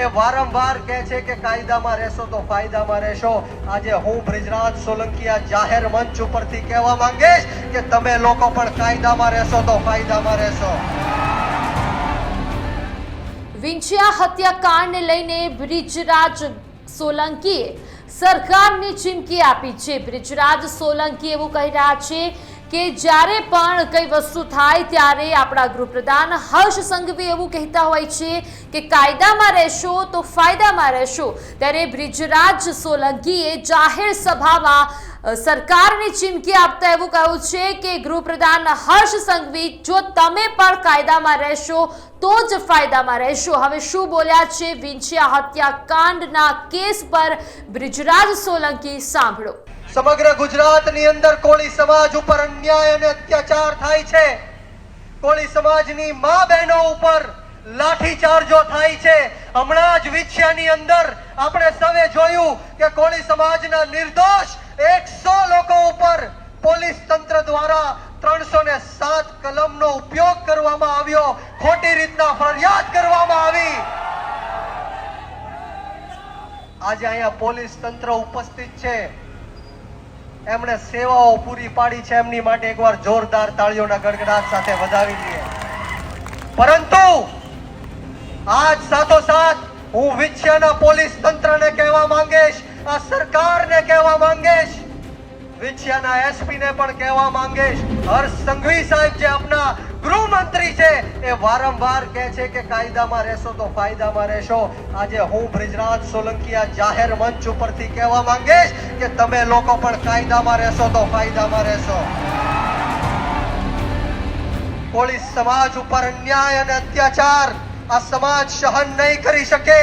એ વારંવાર કહે છે કે કાયદામાં રહેશો તો ફાયદામાં રહેશો. આજે હું બ્રિજરાજ સોલંકી આ જાહેર મંચ ઉપરથી કહેવા માંગીશ કે તમે લોકો પણ કાયદામાં રહેશો તો ફાયદામાં રહેશો. વિંછિયા હત્યાકાંડને લઈને બ્રિજરાજ સોલંકીએ સરકારને ચીમકી આપી છે. બ્રિજરાજ સોલંકી એવું કહી રહ્યા છે કે જ્યારે પણ કઈ વસ્તુ થાય ત્યારે આપણા ગૃહપ્રધાન હર્ષ સંઘવી એવું કહેતા હોય છે કે કાયદામાં રહેશો તો ફાયદામાં રહેશો. ત્યારે બ્રિજરાજ સોલંકીએ જાહેર સભામાં સરકારની ચીમકી આપતા એવું કહ્યું છે કે ગૃહપ્રધાન હર્ષ સંઘવી, જો તમે પણ કાયદામાં રહેશો તો જ ફાયદામાં રહેશો. હવે શું બોલ્યા છે વિંછિયા હત્યાકાંડના કેસ પર બ્રિજરાજ સોલંકી? સાંભળો. સમગ્ર ગુજરાતની અંદર કોળી સમાજ ઉપર અન્યાય અને અત્યાચાર થાય છે. કોળી સમાજની મા બહેનો ઉપર લાઠીચાર્જો થાય છે. હમણાં જ વિછ્યાની અંદર આપણે સૌએ જોયું કે કોળી સમાજના નિર્દોષ એકસો લોકો ઉપર પોલીસ તંત્ર દ્વારા ત્રણસો ને સાત કલમનો ઉપયોગ કરવામાં આવ્યો. ખોટી રીતના ફરિયાદ કરવામાં આવી. આજે અહીંયા પોલીસ તંત્ર ઉપસ્થિત છે. એમણે સેવાઓ પૂરી પાડી છે, એમની માટે એકવાર જોરદાર તાળીઓના ગડગડાટ સાથે વધાવી લઈએ. પરંતુ આજ સાથોસાથ હું વિછ્યાના પોલીસ તંત્રને કહેવા માંગીશ, આ સરકારને કહેવા માંગીશ, વિછ્યાના એસપી ને પણ કહેવા માંગીશ. હર્ષ સંઘવી સાહેબ જે આપના ગૃહમંત્રી છે એ વારંવાર કહે છે કે કાયદામાં રહેશો તો ફાયદામાં રહેશો. આજે હું બ્રિજરાજ સોલંકીયા જાહેર મંચ ઉપરથી કહેવા માંગીશ કે તમે લોકો પણ કાયદામાં રહેશો તો ફાયદામાં રહેશો. કોળી સમાજ ઉપર અન્યાય અને અત્યાચાર આ સમાજ સહન નહીં કરી શકે.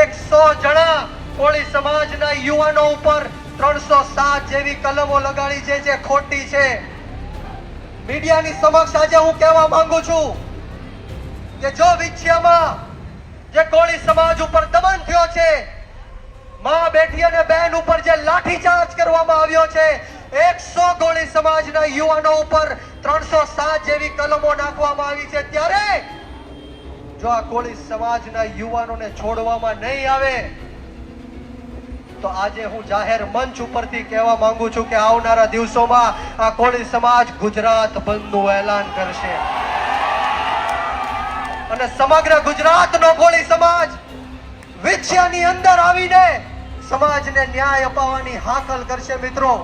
એકસો જણા કોળી સમાજના યુવાનો ઉપર ત્રણસો સાત જેવી કલમો લગાડી છે જે ખોટી છે. મીડિયાની સમક્ષ આજે હું કહેવા માંગુ છું કે જો વિછિયામાં જે કોળી સમાજ ઉપર દમન થયો છે, માં, બેટી અને બહેન ઉપર જે લાઠીચાર્જ કરવામાં આવ્યો છે, એકસો કોળી સમાજના યુવાનો ઉપર ત્રણસો સાત જેવી કલમો નાખવામાં આવી છે. ત્યારે જો આ કોળી સમાજના યુવાનોને છોડવામાં નહીં આવે તો આજે હું જાહેર મંચ ઉપરથી કહેવા માંગુ છું કે આવનારા દિવસોમાં આ કોળી સમાજ ગુજરાત બંધનું એલાન કરશે. અને સમગ્ર ગુજરાતનો કોળી સમાજ વિછ્યાની અંદર આવીને સમાજને ન્યાય અપાવવાની હાકલ કરશે મિત્રો.